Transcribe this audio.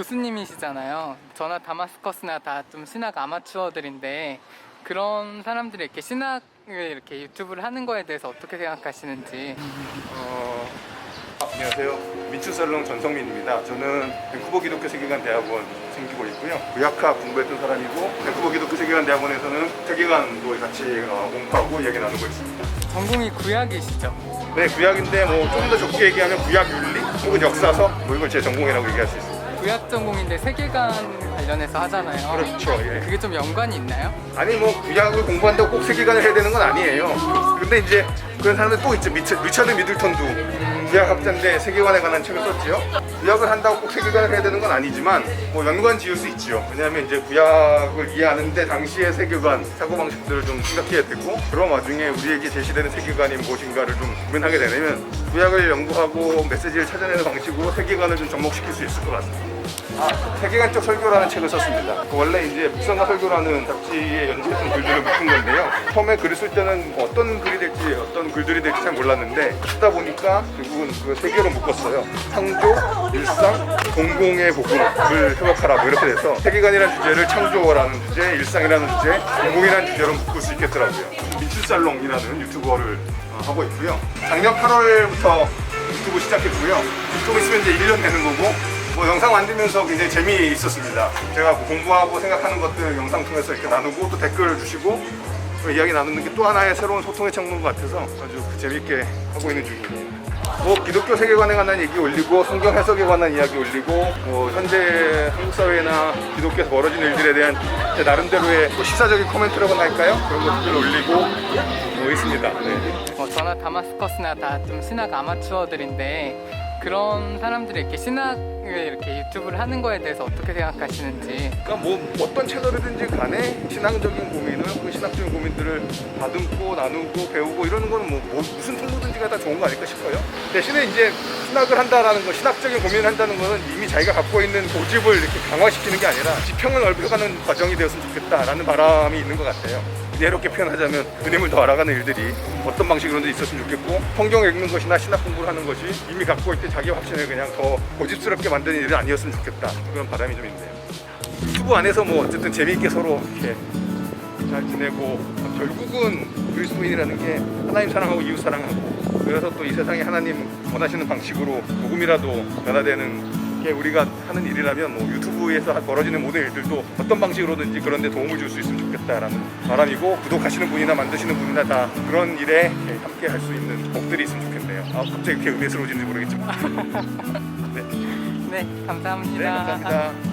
교수님이시잖아요. 저나 다마스커스나 다 좀 신학 아마추어들인데 그런 사람들이 이렇게 신학을 이렇게 유튜브를 하는 거에 대해서 어떻게 생각하시는지 어, 아, 안녕하세요. 민추살롱 전성민입니다. 저는 밴쿠버 기독교 세계관 대학원 생기고 있고요. 의학학 공부했던 사람이고 밴쿠버 기독교 세계관 대학원에서는 세계관도 같이 어, 공부하고 이야기 나누고 있습니다. 전공이 구약이시죠? 네, 구약인데 뭐 좀 더 좁게 얘기하면 구약 윤리 혹은 역사서 뭐 이걸 제 전공이라고 얘기할 수 있습니다. 구약 전공인데 세계관 관련해서 하잖아요. 그렇죠. 예. 그게 좀 연관이 있나요? 아니 뭐 구약을 공부한다고 꼭 세계관을 해야 되는 건 아니에요. 근데 이제 그런 사람들 또 있죠. 미처, 리처드 미들턴도 구약학자인데 세계관에 관한 책을 썼지요. 구약을 한다고 꼭 세계관을 해야 되는 건 아니지만 뭐 연관 지을 수 있지요. 왜냐하면 이제 구약을 이해하는데 당시의 세계관, 사고방식들을 좀 생각해야 되고 그런 와중에 우리에게 제시되는 세계관이 무엇인가를 좀 구분하게 되면 구약을 연구하고 메시지를 찾아내는 방식으로 세계관을 좀 접목시킬 수 있을 것 같습니다. 아, 세계관적 설교라는 책을 썼습니다. 그 원래 이제 묵상과 설교라는 잡지에 연재했던 글들을 묶은 건데요. 처음에 글을 쓸 때는 뭐 어떤 글이 될지 어떤 글들이 될지 잘 몰랐는데 쓰다 보니까 결 국은 그세 개로 묶었어요. 창조, 일상, 공공의 복음을 회복하라 뭐 이렇게 돼서 세계관이라는 주제를 창조라는 주제, 일상이라는 주제, 공공이라는 주제로 묶을 수 있겠더라고요. 민출살롱이라는 유튜버를 어, 하고 있고요. 작년 8월부터 유튜브 시작했고요. 좀 있으면 이제 1년 되는 거고 뭐 영상 만들면서 굉장히 재미있었습니다. 제가 뭐 공부하고 생각하는 것들 영상 통해서 이렇게 나누고 또 댓글 주시고 또 이야기 나누는 게 또 하나의 새로운 소통의 창문 같아서 아주 재미있게 하고 있는 중이에요. 뭐 기독교 세계관에 관한 얘기 올리고 성경 해석에 관한 이야기 올리고 뭐 현재 한국 사회나 기독교에서 벌어진 일들에 대한 제 나름대로의 또 시사적인 코멘트라고나 할까요? 그런 것들을 올리고 뭐 있습니다. 네. 뭐 저나 다마스커스나 다 좀 신학 아마추어들인데 그런 사람들이 이렇게 신학을 이렇게 유튜브를 하는 거에 대해서 어떻게 생각하시는지 그러니까 뭐 어떤 채널이든지 간에 신앙적인 고민을 혹은 신학적인 고민들을 다듬고 나누고 배우고 이러는 거는 뭐, 뭐 무슨 통로든지가 다 좋은 거 아닐까 싶어요. 대신에 이제 신학을 한다라는 거, 신학적인 고민을 한다는 거는 이미 자기가 갖고 있는 고집을 이렇게 강화시키는 게 아니라 지평을 넓혀가는 과정이 되었으면 좋겠다라는 바람이 있는 것 같아요. 예롭게 표현하자면 주님을 더 알아가는 일들이 어떤 방식으로든 있었으면 좋겠고 성경 읽는 것이나 신학 공부를 하는 것이 이미 갖고 있던 자기 확신을 그냥 더 고집스럽게 만드는 일은 아니었으면 좋겠다 그런 바람이 좀 있네요. 유튜브 안에서 뭐 어쨌든 재미있게 서로 이렇게 잘 지내고 결국은 그리스도인이라는 게 하나님 사랑하고 이웃 사랑하고 그래서 또 이 세상에 하나님 원하시는 방식으로 조금이라도 변화되는 게 우리가 하는 일이라면 뭐 유튜브에서 벌어지는 모든 일들도 어떤 방식으로든지 그런 데 도움을 줄 수 있으면 좋겠다라는 바람이고 구독하시는 분이나 만드시는 분이나 다 그런 일에 함께 할 수 있는 복들이 있으면 좋겠네요. 아 갑자기 이렇게 은혜스러워지는지 모르겠지만 네, 네 감사합니다. 네 감사합니다.